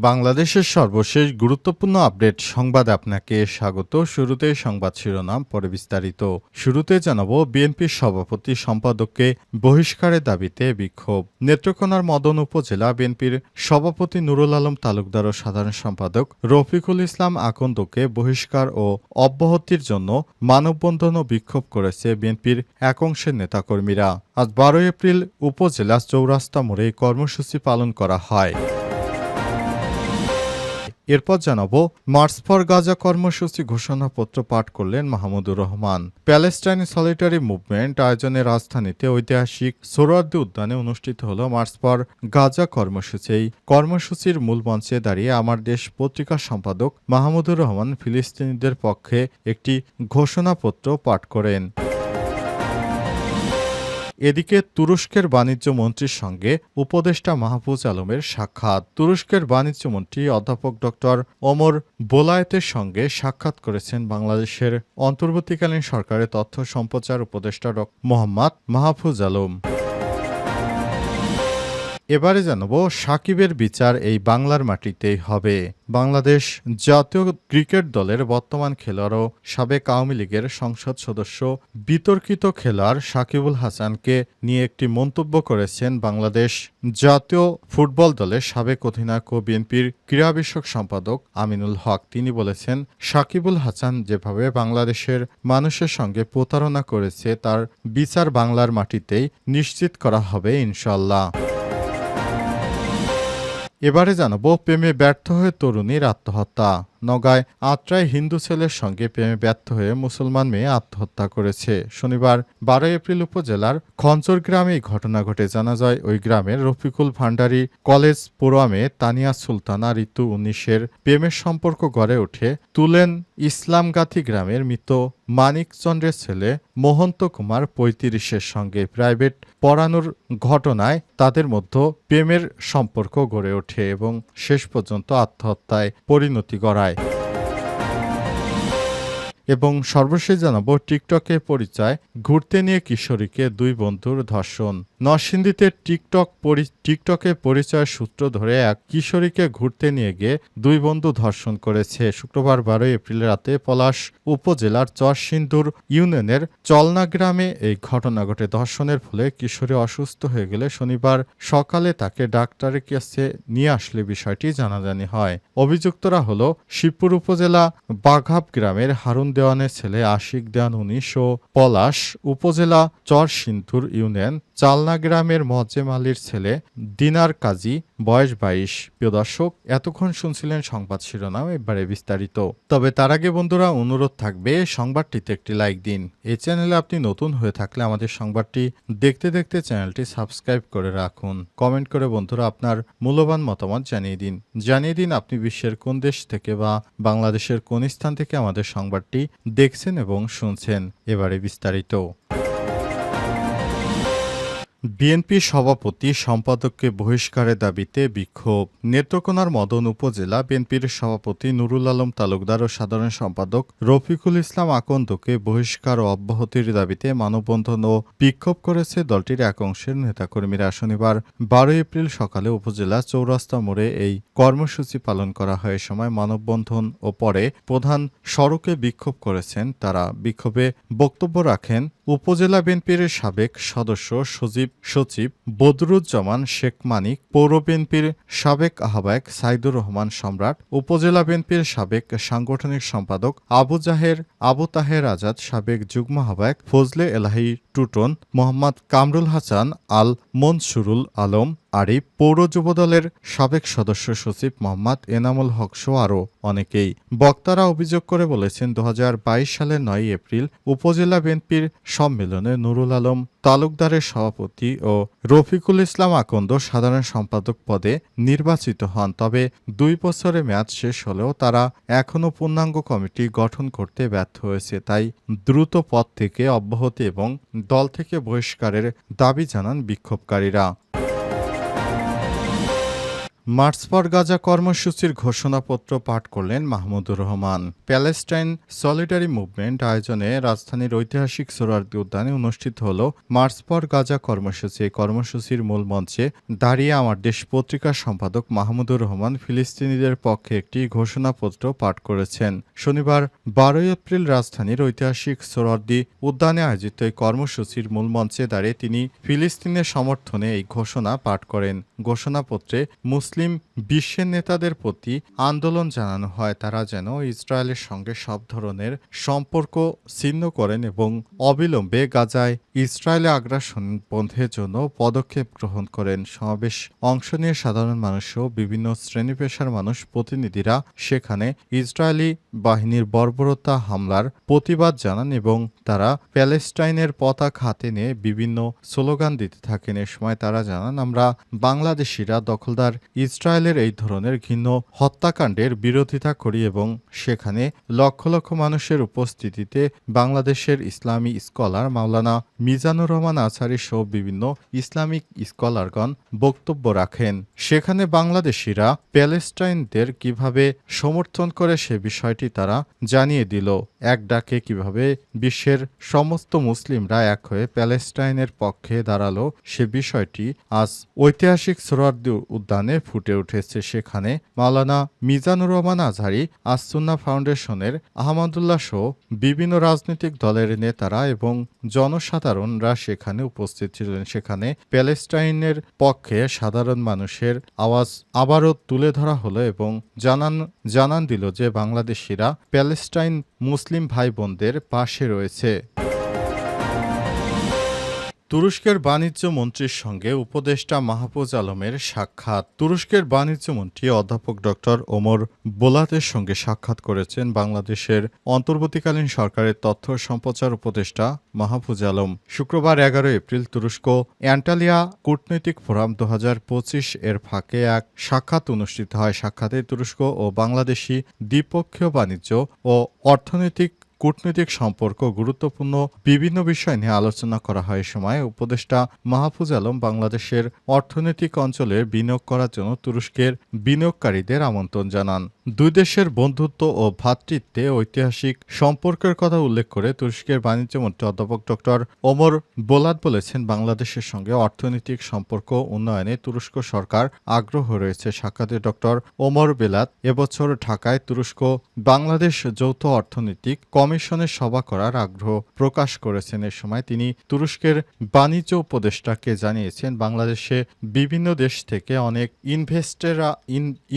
বাংলাদেশের সর্বশেষ গুরুত্বপূর্ণ আপডেট সংবাদ আপনাকে স্বাগত। শুরুতে সংবাদ শিরোনাম, পরে বিস্তারিত। শুরুতে জানাব বিএনপির সভাপতি সম্পাদককে বহিষ্কারের দাবিতে বিক্ষোভ। নেত্রকোনার মদন উপজেলা বিএনপির সভাপতি নুরুল আলম তালুকদার ও সাধারণ সম্পাদক রফিকুল ইসলাম আকন্দকে বহিষ্কার ও অব্যাহতির জন্য মানববন্ধন ও বিক্ষোভ করেছে বিএনপির এক অংশের নেতাকর্মীরা। আজ বারোই এপ্রিল উপজেলা চৌরাস্তা মোড়ে কর্মসূচি পালন করা হয়। এরপর জানাব, মার্চ ফর গাজা কর্মসূচি ঘোষণাপত্র পাঠ করলেন Mahmudur Rahman. Palestine solidarity movement আয়োজনে রাজধানীতে ঐতিহাসিক সোহরার্দি উদ্যানে অনুষ্ঠিত হল মার্চ ফর গাজা কর্মসূচি। এই কর্মসূচির মূল মঞ্চে দাঁড়িয়ে আমার দেশ পত্রিকার সম্পাদক মাহমুদুর রহমান ফিলিস্তিনিদের পক্ষে একটি ঘোষণাপত্র পাঠ করেন। এদিকে তুরস্কের বাণিজ্য মন্ত্রীর সঙ্গে উপদেষ্টা মাহফুজ আলমের সাক্ষাৎ। তুরস্কের বাণিজ্য মন্ত্রী অধ্যাপক ডক্টর ওমর বোলায়েতের সঙ্গে সাক্ষাৎ করেছেন বাংলাদেশের অন্তর্বর্তীকালীন সরকারের তথ্য সম্প্রচার উপদেষ্টা ড. মোহাম্মদ মাহফুজ আলম। এবারে জানাব সাকিবের বিচার এই বাংলার মাটিতেই হবে। বাংলাদেশ জাতীয় ক্রিকেট দলের বর্তমান খেলোয়াড় ও সাবেক আওয়ামী লীগের সংসদ সদস্য, বিতর্কিত খেলোয়াড় সাকিবুল হাসানকে নিয়ে একটি মন্তব্য করেছেন বাংলাদেশ জাতীয় ফুটবল দলের সাবেক অধিনায়ক ও বিএনপির ক্রীড়া বিষয়ক সম্পাদক আমিনুল হক। তিনি বলেছেন, সাকিবুল হাসান যেভাবে বাংলাদেশের মানুষের সঙ্গে প্রতারণা করেছে, তার বিচার বাংলার মাটিতেই নিশ্চিত করা হবে ইনশাল্লাহ এবারে জানাব প্রেমে ব্যর্থ হয়ে তরুণীর আত্মহত্যা। নগায় আত্রায় হিন্দু ছেলের সঙ্গে প্রেমে ব্যর্থ হয়ে মুসলমান মেয়ে আত্মহত্যা করেছে। শনিবার, বারোই এপ্রিল উপজেলার খঞ্চর গ্রামে এই ঘটনা ঘটে। জানা যায়, ওই গ্রামের রফিকুল ভান্ডারী কলেজ পড়ুয়ামে তানিয়া সুলতানা ঋতু উনিশের প্রেমের সম্পর্ক গড়ে ওঠে তুলেন ইসলামগাথি গ্রামের মৃত মানিকচন্দ্রের ছেলে মহন্ত কুমার পঁয়ত্রিশের সঙ্গে। প্রাইভেট পড়ানোর ঘটনায় তাদের মধ্যে প্রেমের সম্পর্ক গড়ে ওঠে এবং শেষ পর্যন্ত আত্মহত্যায় পরিণতি গড়ায়। এবং সর্বশেষ জানাব টিকটকে পরিচয়, ঘুরতে নিয়ে কিশোরীকে দুই বন্ধুর ধর্ষণ। নরসিংদীতে টিকটক পরি- টিকটকে পরিচয় সূত্র ধরে এক কিশোরীকে ঘুরতে নিয়ে গিয়ে দুই বন্ধু ধর্ষণ করেছে। শুক্রবার বারোই এপ্রিল রাতে পলাশ উপজেলার চরসিন্দুর ইউনিয়নের চলনা গ্রামে এই ঘটনা ঘটে। ধর্ষণের ফলে কিশোরী অসুস্থ হয়ে গেলে শনিবার সকালে তাকে ডাক্তারের কাছে নিয়ে আসলে বিষয়টি জানাজানি হয়। অভিযুক্তরা হলো শিবপুর উপজেলা বাঘাব গ্রামের হারুন দেওয়ানের ছেলে আশিক দেওয়ান উনিশ ও পলাশ উপজেলা চরসিন্ধুর ইউনিয়ন চালনা গ্রামের মজ্জেম আলীর ছেলে দিনার কাজী, বয়স বাইশ। প্রিয় দর্শক, এতক্ষণ শুনছিলেন সংবাদ শিরোনাম, এবারে বিস্তারিত। তবে তার আগে বন্ধুরা, অনুরোধ থাকবে, সংবাদটিতে একটি লাইক দিন। এই চ্যানেলে আপনি নতুন হয়ে থাকলে আমাদের সংবাদটি দেখতে দেখতে চ্যানেলটি সাবস্ক্রাইব করে রাখুন। কমেন্ট করে বন্ধুরা আপনার মূল্যবান মতামত জানিয়ে দিন। জানিয়ে দিন আপনি বিশ্বের কোন দেশ থেকে বা বাংলাদেশের কোন স্থান থেকে আমাদের সংবাদটি দেখছেন এবং শুনছেন। এবারে বিস্তারিত। বিএনপি সভাপতি, সম্পাদককে বহিষ্কারের দাবিতে বিক্ষোভ। নেত্রকোনার মদন উপজেলা বিএনপির সভাপতি নুরুল আলম তালুকদার ও সাধারণ সম্পাদক রফিকুল ইসলাম আকন্দকে বহিষ্কার ও অব্যাহতির দাবিতে মানববন্ধন ও বিক্ষোভ করেছে দলটির এক অংশের নেতাকর্মীরা। শনিবার, বারো এপ্রিল সকালে উপজেলা চৌরাস্তা মোড়ে এই কর্মসূচি পালন করা হয়। সময় মানববন্ধন ও পরে প্রধান সড়কে বিক্ষোভ করেছেন। তারা বিক্ষোভে বক্তব্য রাখেন উপজেলা বিএনপির সাবেক সদস্য সজীব সচিব বদরুজ্জামান শেখ মানিক, পৌর বিএনপির সাবেক আহ্বায়ক সাইদুর রহমান সম্রাট, উপজেলা বিএনপির সাবেক সাংগঠনিক সম্পাদক আবু জাহের, আবু তাহের আজাদ, সাবেক যুগ্ম আহ্বায়ক ফজলে এলাহি, টুটন, মোহাম্মদ কামরুল হাসান, আল মনসুরুল আলম আরিফ পৌর যুবদলের সাবেক সদস্য সচিব মোহাম্মদ এনামুল হক সহ আরও অনেকেই। বক্তারা অভিযোগ করে বলেছেন দু হাজার বাইশ সালের নয় এপ্রিল উপজেলা বিএনপির সম্মেলনে নুরুল আলম তালুকদারের সভাপতি ও রফিকুল ইসলাম আকন্দ সাধারণ সম্পাদক পদে নির্বাচিত হন। তবে দুই বছরে মেয়াদ শেষ হলেও তারা এখনও পূর্ণাঙ্গ কমিটি গঠন করতে ব্যর্থ হয়েছে। তাই দ্রুত পদ থেকে অব্যাহতি এবং দল থেকে বহিষ্কারের দাবি জানান বিক্ষোভকারীরা। মার্চ ফর গাজা কর্মসূচির ঘোষণাপত্র পাঠ করলেন Mahmudur Rahman. Palestine solidarity movement আয়োজনে রাজধানীর ঐতিহাসিক সোরারদি উদ্যানে অনুষ্ঠিত হল মার্চ ফর গাজা কর্মসূচি। কর্মসূচির মূল মঞ্চে দাঁড়িয়ে আমার দেশ পত্রিকার সম্পাদক মাহমুদুর রহমান ফিলিস্তিনিদের পক্ষে একটি ঘোষণাপত্র পাঠ করেছেন। শনিবার, বারোই এপ্রিল রাজধানীর ঐতিহাসিক সোরারদি উদ্যানে আয়োজিত এই কর্মসূচির মূল মঞ্চে দাঁড়িয়ে তিনি ফিলিস্তিনের সমর্থনে এই ঘোষণা পাঠ করেন। ঘোষণাপত্রে মুসলিম বিশ্বের নেতাদের প্রতি আন্দোলন জানানো হয়, তারা যেন ইসরায়েলের সঙ্গে সব ধরনের সম্পর্ক ছিন্ন করেন এবং অবিলম্বে গাজায় ইসরায়েলে আগ্রাসন বন্ধের জন্য পদক্ষেপ গ্রহণ করেন। সমাবেশ অংশ নিয়ে সাধারণ মানুষসহ বিভিন্ন শ্রেণি পেশার মানুষ, প্রতিনিধিরা সেখানে ইসরায়েলি বাহিনীর বর্বরতা হামলার প্রতিবাদ জানান এবং তারা প্যালেস্টাইনের পতাকা হাতে নিয়ে বিভিন্ন স্লোগান দিতে থাকেন। এ সময় তারা জানান, আমরা বাংলাদেশিরা দখলদার ইসরায়েলের এই ধরনের ঘৃণ্য হত্যাকাণ্ডের বিরোধিতা করি এবং সেখানে লক্ষ লক্ষ মানুষের উপস্থিতিতে বাংলাদেশের ইসলামী স্কলার মাওলানা মিজানুর রহমান আছারি সহ বিভিন্ন ইসলামিক স্কলারগণ বক্তব্য রাখেন। সেখানে বাংলাদেশিরা প্যালেস্টাইনদের কীভাবে সমর্থন করে সে বিষয়টি তারা জানিয়ে দিল। এক ডাকে কীভাবে বিশ্বের সমস্ত মুসলিমরা এক হয়ে প্যালেস্টাইনের পক্ষে দাঁড়াল সে বিষয়টি আজ ঐতিহাসিক সোহরাওয়ার্দী উদ্যানে ফুটে উঠেছে সেখানে মাওলানা মিজানুর রহমান আজহারি আসুন্না ফাউন্ডেশনের আহমদুল্লাহ সহ বিভিন্ন রাজনৈতিক দলের নেতারা এবং জনসাধারণরা সেখানে উপস্থিত ছিলেন। সেখানে প্যালেস্টাইনের পক্ষে সাধারণ মানুষের আওয়াজ আবারও তুলে ধরা হলো এবং জানান জানান দিল যে বাংলাদেশিরা প্যালেস্টাইন মুসলিম ভাই বোনদের পাশে রয়েছে। তুরস্কের বাণিজ্য মন্ত্রীর সঙ্গে উপদেষ্টা মাহফুজ আলমের সাক্ষাৎ। তুরস্কের বাণিজ্য মন্ত্রী অধ্যাপক ডক্টর ওমর বোলাতের সঙ্গে সাক্ষাৎ করেছেন বাংলাদেশের অন্তর্বর্তীকালীন সরকারের তথ্য সম্প্রচার উপদেষ্টা মাহফুজ আলম। শুক্রবার এগারো এপ্রিল তুরস্ক অ্যান্টালিয়া কূটনৈতিক ফোরাম দু হাজার পঁচিশ এর ফাঁকে এক সাক্ষাৎ অনুষ্ঠিত হয়। সাক্ষাতে তুরস্ক ও বাংলাদেশি দ্বিপক্ষীয় বাণিজ্য ও অর্থনৈতিক কূটনৈতিক সম্পর্ক গুরুত্বপূর্ণ বিভিন্ন বিষয় নিয়ে আলোচনা করা হয় সময়। উপদেষ্টা মাহফুজ আলম বাংলাদেশের অর্থনৈতিক অঞ্চলে বিনিয়োগ করার জন্য তুরস্কের বিনিয়োগকারীদের আমন্ত্রণ জানান। দুই দেশের বন্ধুত্ব ও ভ্রাতৃত্বে ঐতিহাসিক সম্পর্কের কথা উল্লেখ করে তুরস্কের বাণিজ্যমন্ত্রী অধ্যাপক ডক্টর ওমর বোলাদ বলেছেন, বাংলাদেশের সঙ্গে অর্থনৈতিক সম্পর্ক উন্নয়নে তুরস্ক সরকার আগ্রহ রয়েছে। সাক্ষাতে ডক্টর ওমর বেলাত এবছর ঢাকায় তুরস্ক বাংলাদেশ যৌথ অর্থনৈতিক কমিশনের সভা করার আগ্রহ প্রকাশ করেছেন এ সময়। তিনি তুরস্কের বাণিজ্য উপদেষ্টাকে জানিয়েছেন, বাংলাদেশে বিভিন্ন দেশ থেকে অনেক ইনভেস্টররা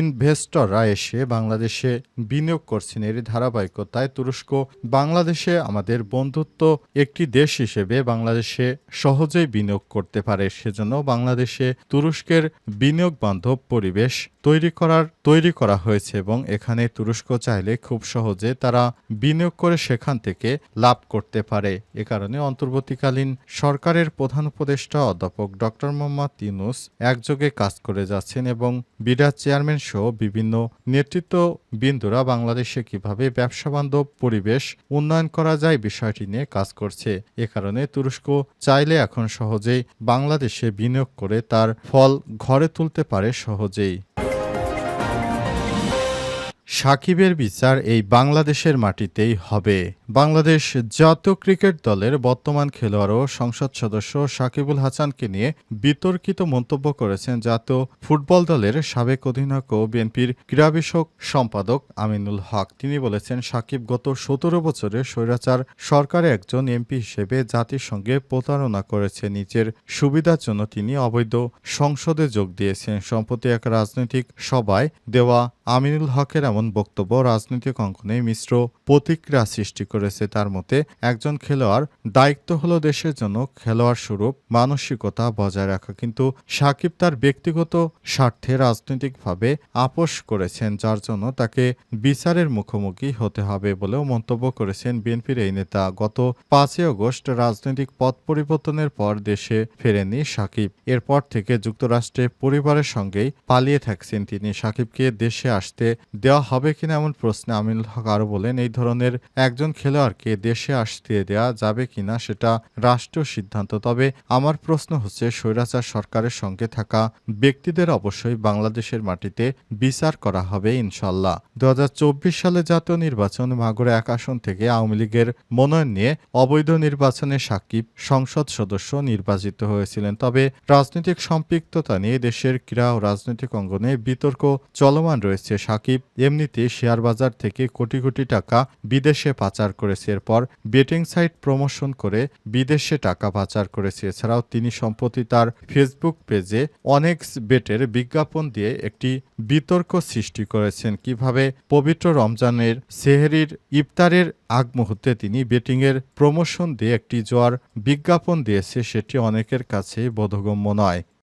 ইনভেস্টররা এসে বাংলাদেশে বিনিয়োগ করছেন। এর ধারাবাহিকতায় তুরস্ক বাংলাদেশে আমাদের বন্ধুত্ব একটি দেশ হিসেবে বাংলাদেশে সহজেই বিনিয়োগ করতে পারে। সেজন্য বাংলাদেশে তুরস্কের বিনিয়োগ বান্ধব পরিবেশ তৈরি করার, তৈরি করা হয়েছে এবং এখানে তুরস্ক চাইলে খুব সহজে তারা বিনিয়োগ করে সেখান থেকে লাভ করতে পারে। এ কারণে অন্তর্বর্তীকালীন সরকারের প্রধান উপদেষ্টা অধ্যাপক ডক্টর মোহাম্মদ ইউনুস একযোগে কাজ করে যাচ্ছেন এবং বিডা চেয়ারম্যান সহ বিভিন্ন নেতৃত্ব বিন্দুরা বাংলাদেশে কীভাবে ব্যবসা বান্ধব পরিবেশ উন্নয়ন করা যায় বিষয়টি নিয়ে কাজ করছে। এ কারণে তুরস্ক চাইলে এখন সহজেই বাংলাদেশে বিনিয়োগ করে তার ফল ঘরে তুলতে পারে সহজেই। সাকিবের বিচার এই বাংলাদেশের মাটিতেই হবে। বাংলাদেশ জাতীয় ক্রিকেট দলের বর্তমান খেলোয়াড় ও সংসদ সদস্য সাকিবুল হাসানকে নিয়ে বিতর্কিত মন্তব্য করেছেন জাতীয় ফুটবল দলের সাবেক অধিনায়ক ও বিএনপির ক্রীড়া বিষয়ক সম্পাদক আমিনুল হক। তিনি বলেছেন, সাকিব গত সতেরো বছরে স্বৈরাচার সরকারে একজন এমপি হিসেবে জাতির সঙ্গে প্রতারণা করেছে। নিজের সুবিধার জন্য তিনি অবৈধ সংসদে যোগ দিয়েছেন। সম্প্রতি এক রাজনৈতিক সভায় দেওয়া আমিনুল হকের এমন বক্তব্য রাজনৈতিক অঙ্গনে মিশ্র প্রতিক্রিয়া সৃষ্টি করেছে তার মতে, একজন খেলোয়াড় দায়িত্ব হলো দেশের জন্য খেলোয়াড় স্বরূপ, মানসিকতা বজায় রাখা। কিন্তু সাকিব তার ব্যক্তিগত স্বার্থে রাজনৈতিকভাবে আপোষ করেছেন, যার জন্য তাকে বিচারের মুখোমুখি হতে হবে বলেও মন্তব্য করেছেন বিএনপির এই নেতা। গত পাঁচই আগস্ট রাজনৈতিক পথ পরিবর্তনের পর দেশে ফেরেনি সাকিব। এরপর থেকে যুক্তরাষ্ট্রে পরিবারের সঙ্গেই পালিয়ে থাকছেন তিনি। সাকিবকে দেশে আসতে দেওয়া হবে কিনা এমন প্রশ্নে আমিনুল হক আরও বলেন, এই ধরনের একজন খেলোয়াড়কে দেশে আসতে দেওয়া যাবে কিনা সেটা রাষ্ট্রীয় সিদ্ধান্ত। তবে আমার প্রশ্ন হচ্ছে, স্বৈরাচার সরকারের সঙ্গে থাকা ব্যক্তিদের অবশ্যই বাংলাদেশের মাটিতে বিচার করা হবে ইনশাল্লাহ। দু হাজার চব্বিশ সালে জাতীয় নির্বাচন মাগুরা এক আসন থেকে আওয়ামী লীগের মনোনয়ন নিয়ে অবৈধ নির্বাচনে সাকিব সংসদ সদস্য নির্বাচিত হয়েছিলেন। তবে রাজনৈতিক সম্পৃক্ততা নিয়ে দেশের ক্রীড়া ও রাজনৈতিক অঙ্গনে বিতর্ক চলমান রয়েছে। সাকিব, এমনিতে শেয়ার বাজার থেকে কোটি কোটি টাকা বিদেশে পাচার করেছে। এরপর বেটিং সাইট প্রমোশন করে বিদেশে টাকা পাচার করেছে। এছাড়াও তিনি সম্প্রতি তার ফেসবুক পেজে অনেক্স বেটের বিজ্ঞাপন দিয়ে একটি বিতর্ক সৃষ্টি করেছেন। কীভাবে পবিত্র রমজানের সেহেরির ইফতারের আগ মুহূর্তে তিনি বেটিংয়ের প্রমোশন দিয়ে একটি জোয়ার বিজ্ঞাপন দিয়েছে, সেটি অনেকের কাছে বোধগম্য নয়।